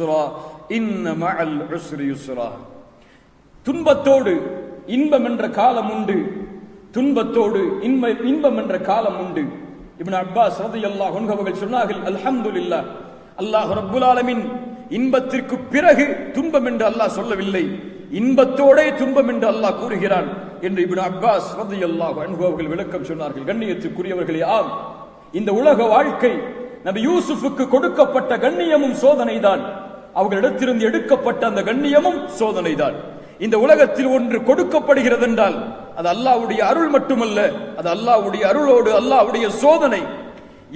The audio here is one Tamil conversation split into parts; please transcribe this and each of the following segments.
யுஸ்ரா இன்ன உஸ்ரி யுஸ்ரா. துன்பத்தோடு இன்பம் என்ற காலம் உண்டு. துன்பத்தோடு இன்ப இன்பம் என்ற காலம் உண்டு. இப்னு அப்பாஸ் ரதி அல்லாஹ் அவர்கள் சொன்னார்கள் அல்ஹம்துலில்லாஹ் அல்லாஹ் ரப்புல் ஆலமின் இன்பத்திற்கு பிறகு துன்பம் என்று அல்லாஹ் சொல்லவில்லை. இன்பத்தோடே துன்பம் என்று அல்லாஹ் கூறுகிறான் என்று இப்னு அப்பாஸ் ரதி அல்லாஹ் அவர்கள் விளக்கம் சொன்னார்கள். கண்ணியத்துக்குரியவர்களே ஆம். இந்த உலக வாழ்க்கை நபி யூசுஃபுக்கு கொடுக்கப்பட்ட கண்ணியமும் சோதனைதான். அவர்களிடத்திலிருந்து எடுக்கப்பட்ட அந்த கண்ணியமும் சோதனைதான் இந்த உலகத்தில் ஒன்று கொடுக்கப்படுகிறது என்றால் அது அல்லாஹ்வுடைய அருள் மட்டுமல்ல அது அல்லாஹ்வுடைய அருளோடு அல்லாஹ்வுடைய சோதனை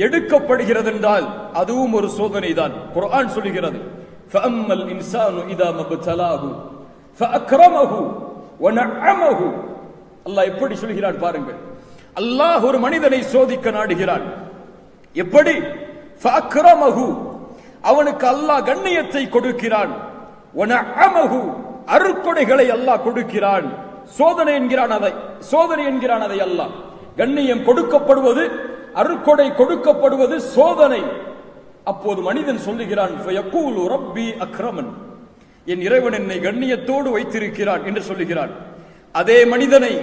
எடுக்கப்படுகிறது என்றால் அதுவும் ஒரு சோதனை தான் குர்ஆன் சொல்லுகிறது فَأَمَّا الْإِنسَانُ إِذَا مَا ابْتَلَاهُ فَأَكْرَمَهُ وَنَعَّمَهُ அல்லாஹ் எப்படி சொல்கிறான் பாருங்கள் அல்லாஹ் ஒரு மனிதனை சோதிக்க நாடுகிறான் எப்படி فَأَكْرَمَهُ அவனுக்கு அல்லாஹ் கண்ணியத்தை கொடுக்கிறான். அருக்கொடைகளை அல்லாஹ் கொடுக்கிறான். சோதனை என்கிறான் அதை சோதனை என்கிறான் அதை அல்லாஹ். கண்ணியம் கொடுக்கப்படுவது அருக்கொடை கொடுக்கப்படுவது சோதனை. அப்போது மனிதன் சொல்லுகிறான் ரப்பி அக்ரமன். என் இறைவன் என்னை கண்ணியத்தோடு வைத்திருக்கிறான் என்று சொல்லுகிறான். அதே மனிதனை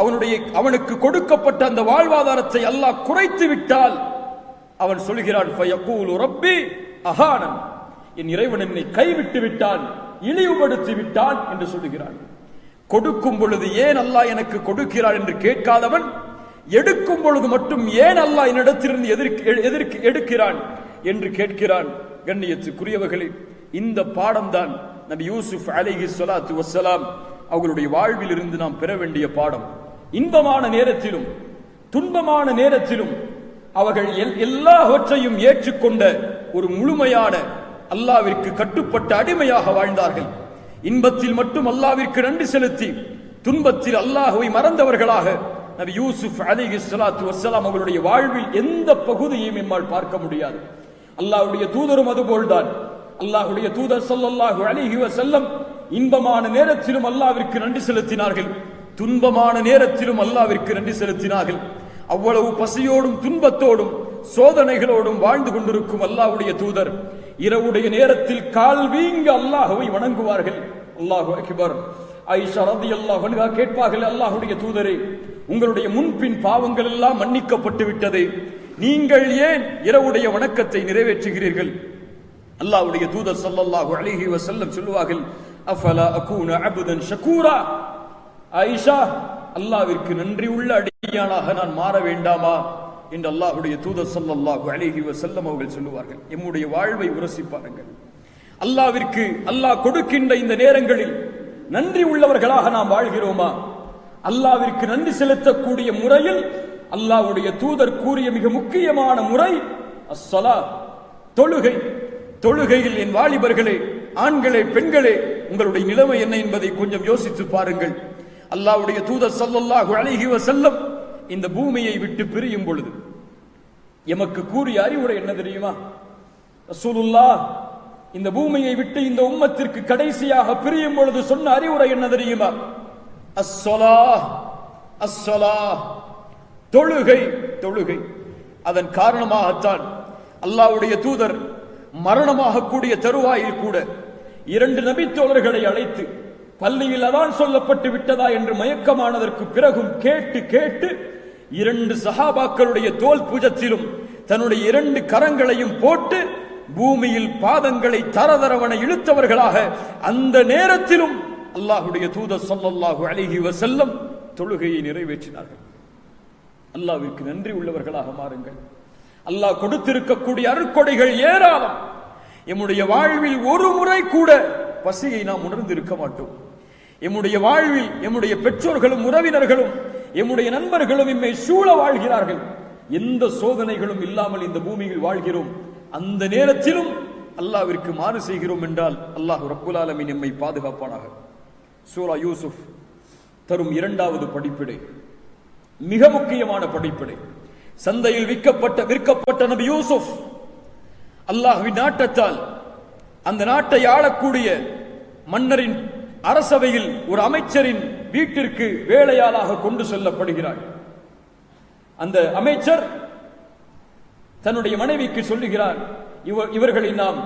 அவனுடைய அவனுக்கு கொடுக்கப்பட்ட அந்த வாழ்வாதாரத்தை அல்லாஹ் குறைத்து விட்டால் அவன் சொல்கிறான் ரப்பி அஹானன். என் இறைவன் என்னை கைவிட்டு விட்டான் இழிவுபடுத்தி விட்டான் என்று சொல்லுகிறான் கொடுக்கும் பொழுது ஏன் அல்லாஹ் எனக்கு கொடுக்கிறான் என்று கேட்காதவன்? எடுக்கும் பொழுது மட்டும் ஏன் அல்லாஹ் என்னிடத்திலிருந்து எதிர்க்கு எதிர்க்கு எடுக்கிறான் என்று கேட்கிறான். கண்ணியத்துக்குரியவர்களே இந்த பாடம்தான் நபி யூசுப் அலிஹி சொலாத்து வசலாம் அவர்களுடைய வாழ்வில் இருந்து நாம் பெற வேண்டிய பாடம். இன்பமான நேரத்திலும் துன்பமான நேரத்திலும் அவர்கள் எல்- எல்லாவற்றையும் ஏற்றுக்கொண்ட ஒரு முழுமையான அல்லாவிற்கு கட்டுப்பட்ட அடிமையாக வாழ்ந்தார்கள். இன்பத்தில் மட்டும் அல்லாவிற்கு நன்றி செலுத்தி துன்பத்தில் அல்லாஹுவை மறந்தவர்களாக நபி யூசுப் அலி இஸ்லாத்து வஸ்ஸலாம் அவர்களுடைய வாழ்வில் எந்த பகுதியையும் எம்மால் பார்க்க முடியாது. அல்லாஹுடைய தூதரும் அதுபோல்தான். அல்லாஹுடைய தூதர் சல்லாஹு அலிஹி வசல்லம் இன்பமான நேரத்திலும் அல்லாவிற்கு நன்றி செலுத்தினார்கள். துன்பமான நேரத்திலும் அல்லாவிற்கு நன்றி செலுத்தினார்கள். அவ்வளவு பசியோடும் துன்பத்தோடும் சோதனைகளோடும் வாழ்ந்து கொண்டிருக்கும் அல்லாஹ்வுடைய தூதர். இரவுடைய நேரத்தில் கால் வீங்க அல்லாஹுவை வணங்குவார்கள். அல்லாஹு அக்பர். ஐஷா ரதி அல்லாஹ் கேட்பார்கள் அல்லாஹுடைய தூதரே உங்களுடைய முன்பின் பாவங்கள் எல்லாம் மன்னிக்கப்பட்டு விட்டது. நீங்கள் ஏன் இரவுடைய வணக்கத்தை நிறைவேற்றுகிறீர்கள்? அல்லாஹ்வுடைய தூதர் சல்லல்லாஹு அலைஹி வஸல்லம் சொல்லுவார்கள் அஃபலா அகூன அபுதன் ஷகூரா? ஐஷா அல்லாவிற்கு நன்றி உள்ள அடியானாக நான் மாற வேண்டாமா? என்று அல்லாஹ்வுடைய தூதர் சல்லாஹு அழகி செல்லம் அவர்கள் சொல்லுவார்கள். எம்முடைய வாழ்வை உரசி பாருங்கள். அல்லாவிற்கு அல்லாஹ் கொடுக்கின்ற இந்த நேரங்களில் நன்றி உள்ளவர்களாக நாம் வாழ்கிறோமா? அல்லாவிற்கு நன்றி செலுத்தக்கூடிய முறையில் அல்லாஹ்வுடைய தூதர் கூறிய மிக முக்கியமான முறை அஸ்ஸலா. தொழுகை. தொழுகையில் என் வாலிபர்களே ஆண்களே பெண்களே உங்களுடைய நிலைமை என்ன என்பதை கொஞ்சம் யோசித்து பாருங்கள். அல்லாவுடைய தூதர் சல்லல்லாஹு அழகி செல்லும் இந்த பூமியை விட்டு பிரியும் பொழுது எமக்கு கூறிய அறிவுரை என்ன தெரியுமா? ரசூலுல்லா இந்த பூமியை விட்டு இந்த உம்மத்திற்கு கடைசியாக பிரியும் பொழுது சொன்ன அறிவுரை என்ன தெரியுமா? அஸ்ஸலா அஸ்ஸலா தொழுகை தொழுகை. அதன் காரணமாகத்தான் அல்லாவுடைய தூதர் மரணமாக கூடிய தருவாயில் கூட இரண்டு நபித்தோழர்களை அழைத்து பள்ளியில் அதான் சொல்லப்பட்டு விட்டதா என்று மயக்கமானதற்கு பிறகும் கேட்டு கேட்டு இரண்டு சஹாபாக்களுடைய தோல் பூஜத்திலும் தன்னுடைய இரண்டு கரங்களையும் போட்டு பூமியில் பாதங்களை தரதரவன இழுத்தவர்களாக அந்த நேரத்திலும் அல்லாஹுடைய தூதர் சொல்லல்லாஹு அழகி வசல்லம் தொழுகையை நிறைவேற்றினார்கள். அல்லாவிற்கு நன்றி உள்ளவர்களாக மாறுங்கள். அல்லாஹ் கொடுத்திருக்கக்கூடிய அருட்கொடைகள் ஏராளம். எம்முடைய வாழ்வில் ஒரு முறை கூட பசியை நாம் உணர்ந்திருக்க மாட்டோம். எம்முடைய வாழ்வில் எம்முடைய பெற்றோர்களும் உறவினர்களும் எம்முடைய நண்பர்களும் எம்மை சூழ வாழ்கிறார்கள். எந்த சோதனைகளும் இல்லாமல் இந்த பூமியில் வாழ்கிறோம். அந்த நேரத்திலும் அல்லாவிற்கு மாறு செய்கிறோம் என்றால் அல்லாஹ் ரப்புல் ஆலமின் எம்மை பாதுகாப்பானாக. சூரா யூசுப் தரும் இரண்டாவது படிப்பிடை. மிக முக்கியமான படிப்பிடை. சந்தையில் விற்கப்பட்ட விற்கப்பட்ட நபி யூசுப் அல்லாஹ்வின் நாட்டத்தால் அந்த நாட்டை ஆளக்கூடிய மன்னரின் அரசவையில் ஒரு அமைச்சரின் வீட்டிற்கு வேலையாளாக கொண்டு செல்லப்படுகிறார். அந்த அமைச்சர் தன்னுடைய மனைவிக்கு சொல்லுகிறார் இவ இவர்களை நாம்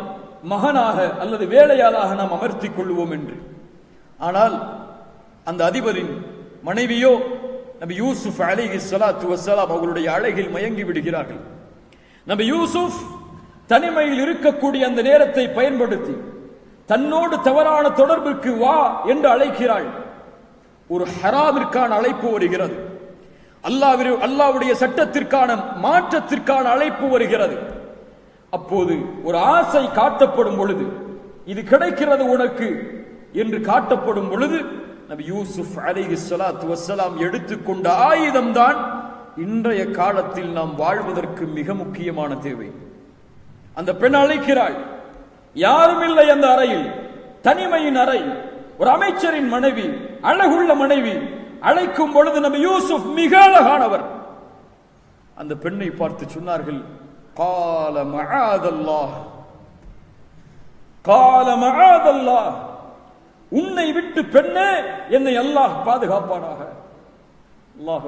மகனாக அல்லது வேலையாளாக நாம் அமர்த்திக் கொள்வோம் என்று. ஆனால் அந்த அதிபரின் மனைவியோ நபி யூசுப் அலிஹி சலாத்து வசலாம் அவர்களுடைய அழகில் மயங்கி விடுகிறார்கள். நபி யூசுப் தனிமையில் இருக்கக்கூடிய அந்த நேரத்தை பயன்படுத்தி தன்னோடு தவறான தொடர்புக்கு வா என்று அழைக்கிறாள். ஒரு ஹராமிற்கான அழைப்பு வருகிறது. அல்லாவிரு அல்லாவுடைய சட்டத்திற்கான மாற்றத்திற்கான அழைப்பு வருகிறது. அப்போது ஒரு ஆசை காட்டப்படும் பொழுது இது கிடைக்கிறது உனக்கு என்று காட்டப்படும் பொழுது நபி யூசுப் அலைஹி ஸலாத்து வசலாம் எடுத்துக்கொண்ட ஆயுதம்தான் இன்றைய காலத்தில் நாம் வாழ்வதற்கு மிக முக்கியமான தேவை. அந்த பெண் அழைக்கிறாள். யாரும் இல்லை அந்த அறையில். தனிமையின் அறை. ஒரு அமைச்சரின் மனைவி அழகுள்ள மனைவி அழைக்கும் பொழுது நம்ம யூசுப் மிக அழகானவர். அந்த பெண்ணை பார்த்து சொன்னார்கள் கால மகாதல்லாஹ் கால மகாதல்லாஹ் உன்னை விட்டு பெண்ணே என்னை அல்லாஹ் பாதுகாப்பானாக. அல்லாஹ்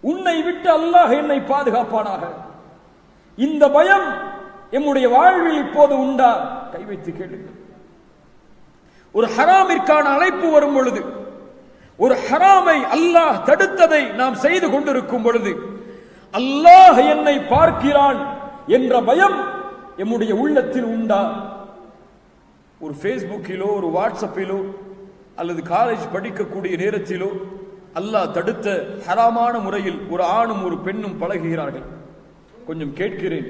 உன்னை விட்டு அல்லாஹ் என்னை பாதுகாப்பானாக. இந்த பயம் எம்முடைய வாழ்வில் இப்போது உண்டா? கை வைத்து கேளுங்கள் ஒரு ஹராமிற்கான அழைப்பு வரும் பொழுது ஒரு ஹராமை அல்லாஹ் தடுத்ததை நாம் செய்து கொண்டிருக்கும் பொழுது அல்லாஹ் என்னை பார்க்கிறான் என்ற பயம் எம்முடைய உள்ளத்தில் உண்டா? ஒரு ஃபேஸ்புக்கிலோ ஒரு வாட்ஸ்அப்பிலோ அல்லது காலேஜ் படிக்கக்கூடிய நேரத்திலோ அல்லாஹ் தடுத்த ஹராமான முறையில் ஒரு ஆணும் ஒரு பெண்ணும் பழகுகிறார்கள். கொஞ்சம் கேட்கிறேன்.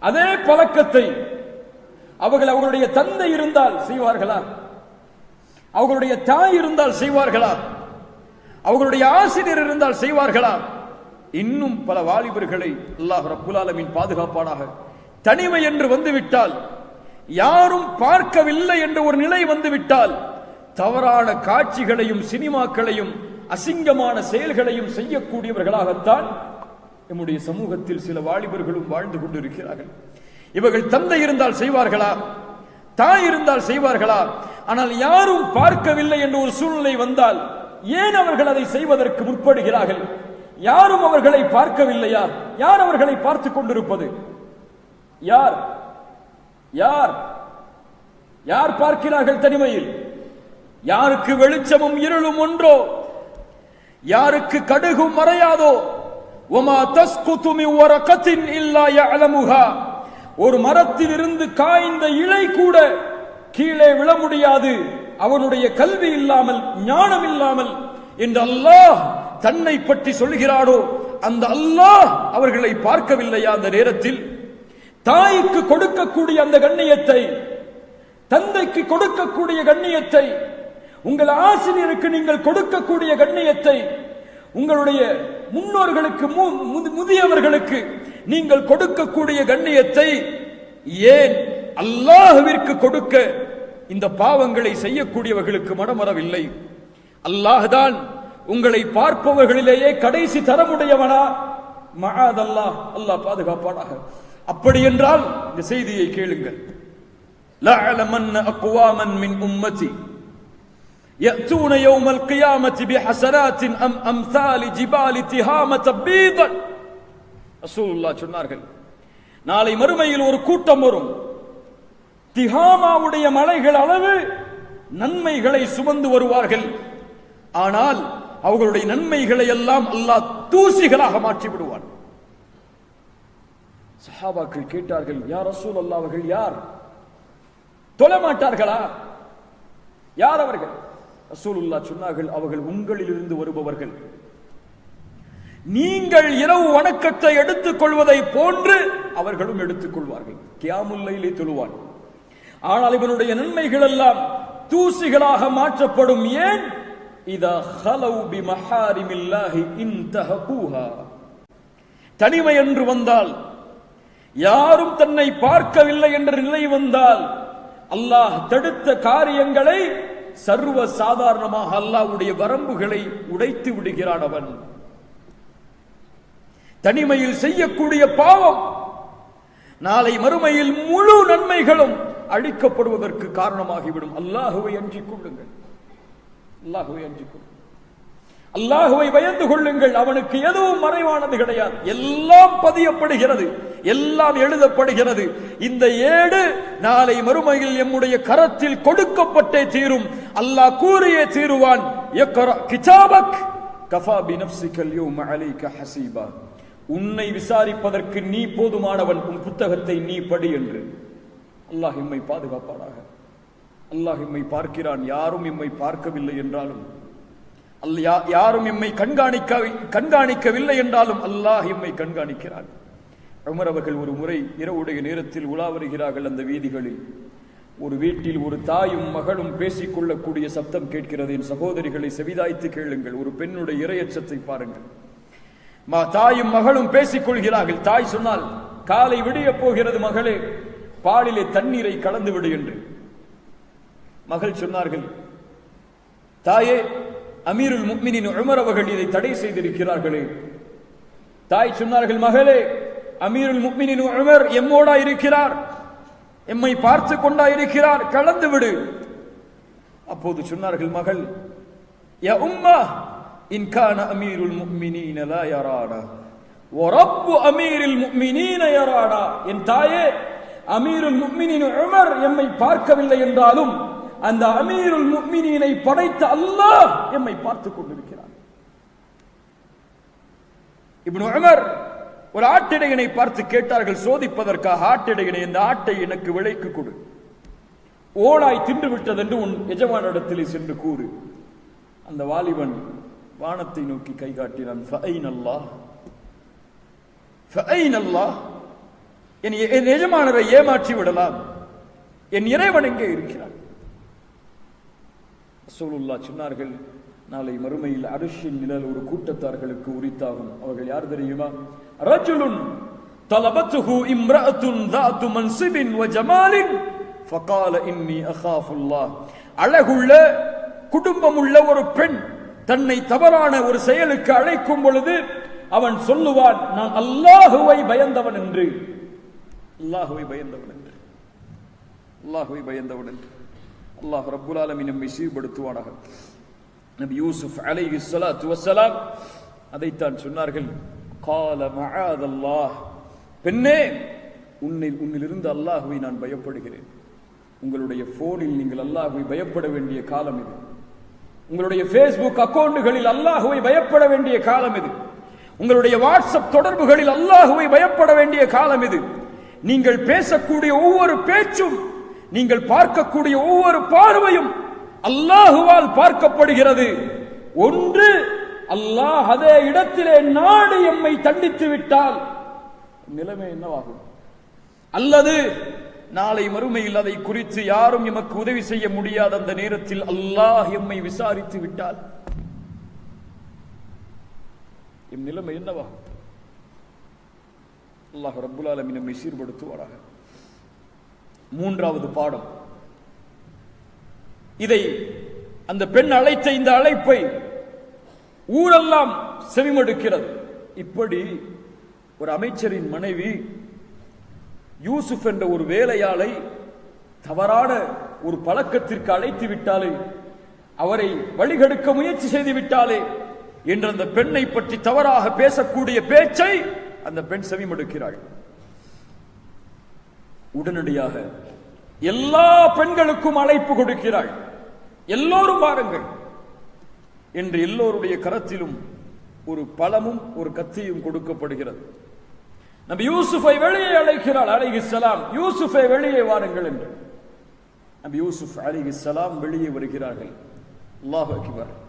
அதே பழக்கத்தை அவர்கள் அவர்களுடைய தந்தை இருந்தால் செய்வார்களா? அவர்களுடைய தாய் இருந்தால் செய்வார்களா? அவர்களுடைய ஆசிரியர் இருந்தால் செய்வார்களா? இன்னும் பல வாலிபர்களை அல்லாஹ் ரப்புலாலமின் பாதுகாப்பானாக. தனிமை என்று வந்துவிட்டால் யாரும் பார்க்கவில்லை என்ற ஒரு நிலை வந்துவிட்டால் தவறான காட்சிகளையும் சினிமாக்களையும் அசிங்கமான செயல்களையும் செய்யக்கூடியவர்களாகத்தான் நம்முடைய சமூகத்தில் சில வாலிபர்களும் வாழ்ந்து கொண்டிருக்கிறார்கள். இவர்கள் தந்தை இருந்தால் செய்வார்களா? தாய் இருந்தால் செய்வார்களா? ஆனால் யாரும் பார்க்கவில்லை என்ற ஒரு சூழ்நிலை வந்தால் ஏன் அவர்கள் அதை செய்வதற்கு முற்படுகிறார்கள்? யாரும் அவர்களை பார்க்கவில்லையா? யார் அவர்களை பார்த்துக் கொண்டிருப்பது? யார்? யார்? யார் பார்க்கிறார்கள் தனிமையில்? யாருக்கு வெளிச்சமும் இருளும் ஒன்றோ? யாருக்கு கடுகும் மறையாதோ? ஒமா தஸ்குத்துமி மின் இல்லா யலமுகா ஒரு மரத்தில் இருந்து காய்ந்த இலை கூட கீழே விழ முடியாது. அவனுடைய கல்வி இல்லாமல் ஞானம் இல்லாமல் என்று அல்லாஹ் தன்னை பற்றி சொல்கிறாரோ அந்த அல்லாஹ் அவர்களை பார்க்கவில்லையா அந்த நேரத்தில்? தாய்க்கு கொடுக்கக்கூடிய அந்த கண்ணியத்தை தந்தைக்கு கொடுக்கக்கூடிய கண்ணியத்தை உங்கள் ஆசிரியருக்கு நீங்கள் கொடுக்கக்கூடிய கண்ணியத்தை உங்களுடைய முன்னோர்களுக்கு முதியவர்களுக்கு நீங்கள் கொடுக்கக்கூடிய கண்ணியத்தை ஏன் அல்லாஹவிற்கு கொடுக்க இந்த பாவங்களை செய்யக்கூடியவர்களுக்கு மனம் மனமரவில்லை அல்லாஹ்தான் உங்களை பார்ப்பவர்களிலேயே கடைசி தரமுடையவனா? மகாதல்லா அல்லாஹ் பாதுகாப்பானாக. அப்படி என்றால் இந்த செய்தியை கேளுங்கள். லஅலமன் அக்வாமன் மின் உம்மதி. يأتون يوم القيامة بحسنات أم أمثال جبال تهامة بيضا رسول الله சொன்னார்கள் நாளை மறுமையில் ஒரு கூட்டம் வரும் திஹாமாவுடைய மலைகள் அளவு நன்மைகளை சுமந்து வருவார்கள் ஆனால் அவர்களுடைய நன்மைகளை எல்லாம் அல்லாஹ் தூசிகளாக மாற்றி விடுவான் சஹாபாக்கள் கேட்டார்கள் யார் ரசூல் அல்லாஹ் அவர்கள் யார் தொழ மாட்டார்களா யார் அவர்கள் ரசூலுல்லா சொன்னார்கள் அவர்கள் உங்களிலிருந்து வருபவர்கள். நீங்கள் இரவு வணக்கத்தை எடுத்துக் கொள்வதை போன்று அவர்களும் எடுத்துக் கொள்வார்கள் கியாமுல்லையிலே தொழுவான். ஆனால் இவனுடைய நன்மைகள் எல்லாம் தூசிகளாக மாற்றப்படும். ஏன்? இதா ஹலவு பி மஹாரிமில்லாஹி இன்தஹகூஹா தனிமை என்று வந்தால் யாரும் தன்னை பார்க்கவில்லை என்ற நிலை வந்தால் அல்லாஹ் தடுத்த காரியங்களை சர்வ சாதாரணமாக அல்லாவுடைய வரம்புகளை உடைத்து விடுகிறான் அவன். தனிமையில் செய்யக்கூடிய பாவம் நாளை மறுமையில் முழு நன்மைகளும் அழிக்கப்படுவதற்கு காரணமாகிவிடும். அல்லாஹுவை அஞ்சிக் கொள்ளுங்கள். அல்லாஹுவை அஞ்சிக் கொள்ளுங்கள். அல்லாஹுவை பயந்து கொள்ளுங்கள். அவனுக்கு எதுவும் மறைவானது கிடையாது. எல்லாம் பதியப்படுகிறது. எல்லாம் எழுதப்படுகிறது. இந்த ஏடு நாளை மறுமையில் எம்முடைய கரத்தில் கொடுக்கப்பட்டே தீரும். அல்லாஹ் கூறியே தீருவான். கிதாபக் கஃபா பினஃப்ஸிகல் யௌம அலைக ஹசீபா. உன்னை விசாரிப்பதற்கு நீ போதுமானவன். உன் புத்தகத்தை நீ படி என்று. அல்லாஹ் எம்மை பாதுகாப்பானாக. அல்லாஹ் எம்மை பார்க்கிறான். யாரும் எம்மை பார்க்கவில்லை என்றாலும். அல்ல யா- யாரும் எம்மை கண்காணிக்க கண்காணிக்கவில்லை என்றாலும் அல்லாஹ் எம்மை கண்காணிக்கிறான். உமர் அவர்கள் ஒரு முறை இரவுடைய நேரத்தில் உலா வருகிறார்கள் அந்த வீதிகளில். ஒரு வீட்டில் ஒரு தாயும் மகளும் பேசிக் கொள்ளக்கூடிய சப்தம் கேட்கிறது. என் சகோதரிகளை செவிதாய்த்து கேளுங்கள். ஒரு பெண்ணுடைய இரையச்சத்தை பாருங்கள். மா தாயும் மகளும் பேசிக் கொள்கிறார்கள் தாய் சொன்னால் காலை விடிய போகிறது மகளே பாலிலே தண்ணீரை கலந்து விடு என்று. மகள் சொன்னார்கள் தாயே அமீருல் முக்மினின் உமர் அவர்கள் இதை தடை செய்திருக்கிறார்களே. தாய் சொன்னார்கள் மகளே அமீருல் முக்மினின் உமர் எம்மோடா இருக்கிறார். எம்மை பார்த்து கொண்டா இருக்கிறார். கலந்து விடு. அப்போது சொன்னார்கள் மகள் யா உம்மா இன்கான அமீருல் முக்மினின லா யரானா. வரப்பு அமீரில் முக்மினின யரானா. என் தாயே அமீருல் முக்மினின் உமர் எம்மை பார்க்கவில்லை என்றாலும் அந்த அமீருல் முக்மினியினை படைத்த அல்லாஹ் எம்மை பார்த்துக் கொண்டிருக்கிறார் இப்னு உமர் ஒரு ஆட்டிடையனை பார்த்து கேட்டார்கள் சோதிப்பதற்காக ஆட்டிடையனை இந்த ஆட்டை எனக்கு விலைக்கு கொடு. ஓடாய் தின்று விட்டதென்று உன் எஜமானிடத்திலே சென்று கூறு. அந்த வாலிபன் வானத்தை நோக்கி கை காட்டினான் அல்லாஹ் என் என் எஜமானரை ஏமாற்றி விடலாம். என் இறைவன் எங்கே இருக்கிறான்? ரசூலுல்லா சொன்னார்கள் நாளை மறுமையில் அரிசின் நிழல் ஒரு கூட்டத்தார்களுக்கு உரித்தாகும் அவர்கள் யார் தெரியுமா ரஜுலுன் தலபத்துஹு இம்ரஅத்துன் ذات منصب وجمال فقال اني اخاف الله அழகுள்ள குடும்பமுள்ள ஒரு பெண் தன்னை தவறான ஒரு செயலுக்கு அழைக்கும் பொழுது அவன் சொல்லுவான் நான் அல்லாஹுவை பயந்தவன் என்று அல்லாஹுவை பயந்தவன் என்று அல்லாஹுவை பயந்தவன் என்று அல்லாஹ் ரப்புல் ஆலமீன் நம்மை சீர்படுத்துவானாக. நபி யூசுப் அலைஹி ஸலாத்து துவசலாம் அதைத்தான் சொன்னார்கள். கால மஆதல்லாஹ் பெண்ணே உன்னை உன்னிலிருந்து அல்லாஹுவை நான் பயப்படுகிறேன். உங்களுடைய போனில் நீங்கள் அல்லாஹுவை பயப்பட வேண்டிய காலம் இது. உங்களுடைய ஃபேஸ்புக் அக்கௌண்டுகளில் அல்லாஹுவை பயப்பட வேண்டிய காலம் இது. உங்களுடைய வாட்ஸ்அப் தொடர்புகளில் அல்லாஹுவை பயப்பட வேண்டிய காலம் இது. நீங்கள் பேசக்கூடிய ஒவ்வொரு பேச்சும் நீங்கள் பார்க்கக்கூடிய ஒவ்வொரு பார்வையும் அல்லாஹுவால் பார்க்கப்படுகிறது. ஒன்று அல்லாஹ் அதே இடத்திலே நாடு எம்மை தண்டித்து விட்டால் நிலைமை என்னவாகும்? அல்லது நாளை மறுமையில் அதை குறித்து யாரும் எமக்கு உதவி செய்ய முடியாத அந்த நேரத்தில் அல்லாஹ் எம்மை விசாரித்து விட்டால் எம் நிலைமை என்னவாகும்? அல்லாஹ் ரபுல் ஆலமீன் நம்மை சீர்படுத்துவாராக. மூன்றாவது பாடம். இதை அந்த பெண் அழைத்த இந்த அழைப்பை ஊரெல்லாம் செவிமடுக்கிறது. இப்படி ஒரு அமைச்சரின் மனைவி யூசுப் என்ற ஒரு வேலையாளை தவறான ஒரு பழக்கத்திற்கு அழைத்து விட்டாலே அவரை வழிகெடுக்க முயற்சி செய்து விட்டாலே என்று அந்த பெண்ணை பற்றி தவறாக பேசக்கூடிய பேச்சை அந்த பெண் செவிமடுக்கிறாள். உடனடியாக எல்லா பெண்களுக்கும் அழைப்பு கொடுக்கிறாள். எல்லோரும் வாருங்கள். என்று எல்லோருடைய கரத்திலும் ஒரு பழமும் ஒரு கத்தியும் கொடுக்கப்படுகிறது. நபி யூசுஃபை வெளியே அழைக்கிறாள் அலைஹிஸ்ஸலாம் யூசுஃபை வெளியே வாருங்கள் என்று. நபி யூசுப் சலாம் வெளியே வருகிறார்கள். அல்லாஹ் அக்பர்.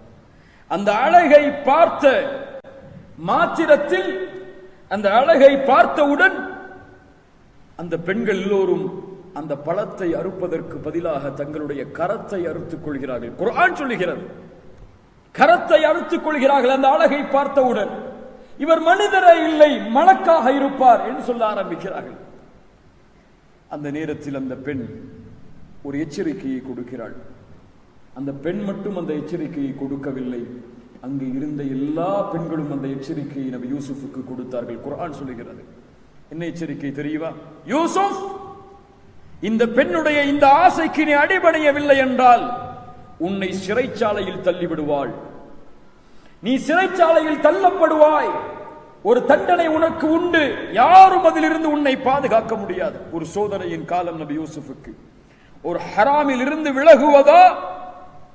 அந்த அழகை பார்த்த மாத்திரத்தில் அந்த அழகை பார்த்தவுடன் அந்த பெண்கள் எல்லோரும் அந்த பழத்தை அறுப்பதற்கு பதிலாக தங்களுடைய கரத்தை அறுத்துக் கொள்கிறார்கள். குர்ஆன் சொல்லுகிறது. கரத்தை அறுத்துக் கொள்கிறார்கள் அந்த அழகை பார்த்தவுடன். இவர் மனிதரே இல்லை மலக்காக இருப்பார் என்று சொல்ல ஆரம்பிக்கிறார்கள். அந்த நேரத்தில் அந்த பெண் ஒரு எச்சரிக்கையை கொடுக்கிறாள். அந்த பெண் மட்டும் அந்த எச்சரிக்கையை கொடுக்கவில்லை. அங்கு இருந்த எல்லா பெண்களும் அந்த எச்சரிக்கையை நபி யூசுஃபுக்கு கொடுத்தார்கள். குர்ஆன் சொல்லுகிறது. என்ன எச்சரிக்கை தெரியுமா? யூசுப் இந்த பெண்ணுடைய இந்த ஆசைக்கு நீ அடிபடையவில்லை என்றால் உன்னை சிறைச்சாலையில் தள்ளிவிடுவாள். நீ சிறைச்சாலையில் தள்ளப்படுவாய். ஒரு தண்டனை உனக்கு உண்டு. யாரும் அதிலிருந்து உன்னை பாதுகாக்க முடியாது. ஒரு சோதனையின் காலம் நபி யூசுஃபுக்கு. ஒரு ஹராமில் இருந்து விலகுவதா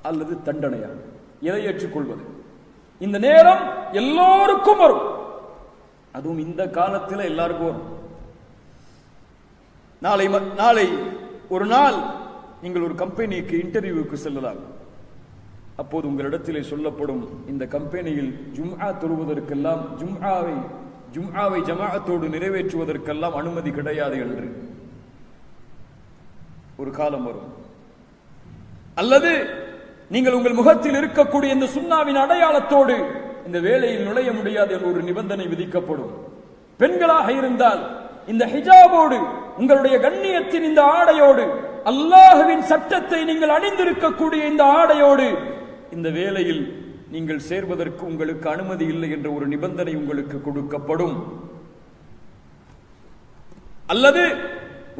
அல்லது தண்டனையா? எதை ஏற்றுக்கொள்வது? இந்த நேரம் எல்லோருக்கும் வரும். அதுவும் இந்த காலத்தில் எல்லாருக்கும் வரும். நாளை நாளை ஒரு நாள் நீங்கள் ஒரு கம்பெனிக்கு இன்டர்வியூக்கு செல்லலாம். அப்போது உங்களிடத்திலே சொல்லப்படும் இந்த கம்பெனியில் ஜும்ஆ தொழுவதற்கெல்லாம் ஜும்ஆவை ஜும்ஆவை ஜமாஅத்தோடு நிறைவேற்றுவதற்கெல்லாம் அனுமதி கிடையாது என்று ஒரு காலம் வரும். அல்லது நீங்கள் உங்கள் முகத்தில் இருக்கக்கூடிய இந்த சுண்ணாவின் அடையாளத்தோடு இந்த வேலையில் நுழைய முடியாது என்ற ஒரு நிபந்தனை விதிக்கப்படும். பெண்களாக இருந்தால் இந்த ஹிஜாபோடு உங்களுடைய கண்ணியத்தின் இந்த ஆடையோடு அல்லாஹுவின் சட்டத்தை நீங்கள் அணிந்திருக்கக்கூடிய இந்த ஆடையோடு இந்த வேலையில் நீங்கள் சேர்வதற்கு உங்களுக்கு அனுமதி இல்லை என்ற ஒரு நிபந்தனை உங்களுக்கு கொடுக்கப்படும். அல்லது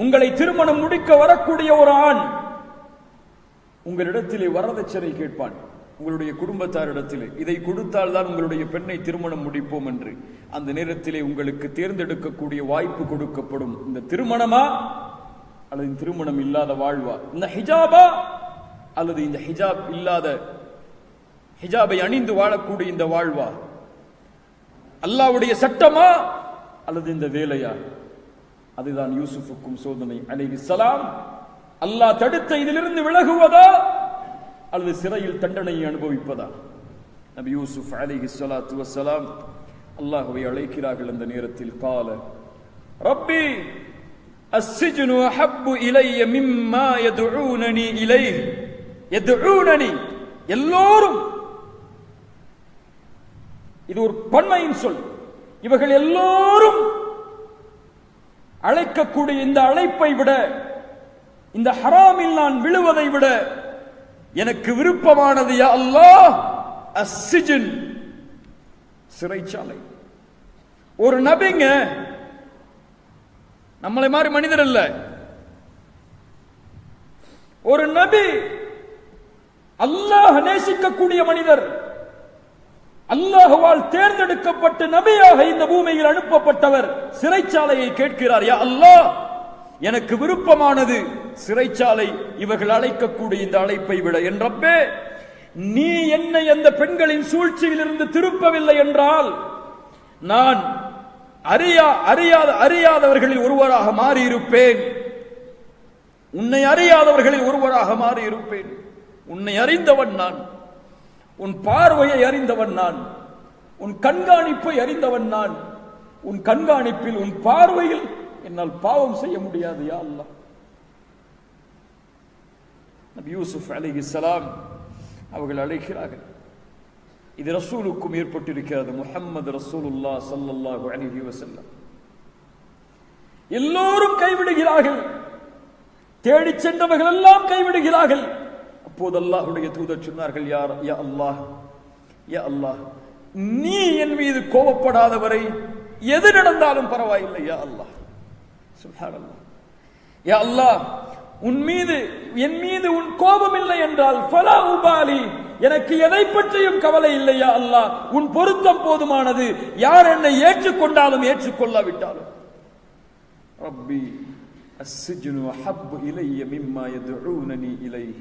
உங்களை திருமணம் முடிக்க வரக்கூடிய ஒரு ஆண் உங்களிடத்திலே வரதட்சணை கேட்பான். உங்களுடைய குடும்பத்தாரிடத்திலே. இதை கொடுத்தால் தான் உங்களுடைய பெண்ணை திருமணம் முடிப்போம் என்று. அந்த நேரத்திலே உங்களுக்கு தேர்ந்தெடுக்கக்கூடிய வாய்ப்பு கொடுக்கப்படும். இந்த திருமணமா? அல்லது இந்த திருமணம் இல்லாத வாழ்வா? இந்த ஹிஜாபா? அல்லது இந்த ஹிஜாப் இல்லாத ஹிஜாபை அணிந்து வாழக்கூடிய இந்த வாழ்வா? அல்லாவுடைய சட்டமா? அல்லது இந்த வேலையா? அதுதான் யூசுஃபுக்கும் சோதனை அலைஹிஸ்ஸலாம் அல்லாஹ் தடுத்த இதிலிருந்து விலகுவதா? அல்லது சிறையில் தண்டனையை அனுபவிப்பதா நபி யூசுப் அலைஹி ஸலாத்து வஸ்ஸலாம் அல்லாஹ்வை அழைக்கிறார்கள் அந்த நேரத்தில் கால ரப்பி السجن أحب إلي مما يدعونني إليه يدعونني எல்லோரும் இது ஒரு பன்மையின் சொல் இவர்கள் எல்லோரும் அழைக்கக்கூடிய இந்த அழைப்பை விட இந்த ஹராமில் நான் விழுவதை விட எனக்கு விருப்பமானது யா அல்லாஹ். அஸ்ஸிஜன் சிறைச்சாலை. ஒரு நபிங்க நம்மளை மாதிரி மனிதர் இல்ல ஒரு நபி அல்லாஹ் நேசிக்கக்கூடிய மனிதர். அல்லாஹுவால் தேர்ந்தெடுக்கப்பட்டு நபியாக இந்த பூமியில் அனுப்பப்பட்டவர். சிறைச்சாலையை கேட்கிறார் யா அல்லாஹ் எனக்கு விருப்பமானது சிறைச்சாலை இவர்கள் அழைக்கக்கூடிய இந்த அழைப்பை விட. என் ரப்பே நீ என்னை அந்த பெண்களின் சூழ்ச்சியிலிருந்து திருப்பவில்லை என்றால் நான் அறியா அறியாத அறியாதவர்களில் ஒருவராக மாறியிருப்பேன். உன்னை அறியாதவர்களில் ஒருவராக மாறியிருப்பேன். உன்னை அறிந்தவன் நான். உன் பார்வையை அறிந்தவன் நான். உன் கண்காணிப்பை அறிந்தவன் நான். உன் கண்காணிப்பில் உன் பார்வையில் என்னால் பாவம் செய்ய முடியாது யா அல்லாஹ். நபி யூசுப் சலாம் அவர்கள் அழைக்கிறார்கள். இது ரசூலுக்கும் ஏற்பட்டிருக்கிறது முஹம்மது ரசூலுல்லா ஸல்லல்லாஹு அலிஹி வசல்லம் எல்லோரும் கைவிடுகிறார்கள். தேடிச் சென்றவர்கள் எல்லாம் கைவிடுகிறார்கள். அப்போது அல்லாஹுடைய தூதர் சொன்னார்கள் யார் யா அல்லாஹ் யா அல்லாஹ் நீ என் மீது கோபப்படாதவரை எது நடந்தாலும் பரவாயில்லை யா அல்லாஹ். சுபாரல்லா யா அல்லாஹ் உன் மீது என் மீது உன் கோபம் இல்லை என்றால் ஃபலா உபாலி எனக்கு எதை பற்றியும் கவலை இல்லையா அல்லாஹ். உன் பொருத்தம் போதுமானது யார் என்னை ஏற்றுக்கொண்டாலும் ஏற்றுக்கொள்ளாவிட்டாலும். ரப்பி அஸ்ஜுனு அஹப் இலைய மிம்மா யதுஊனனி இலைஹி.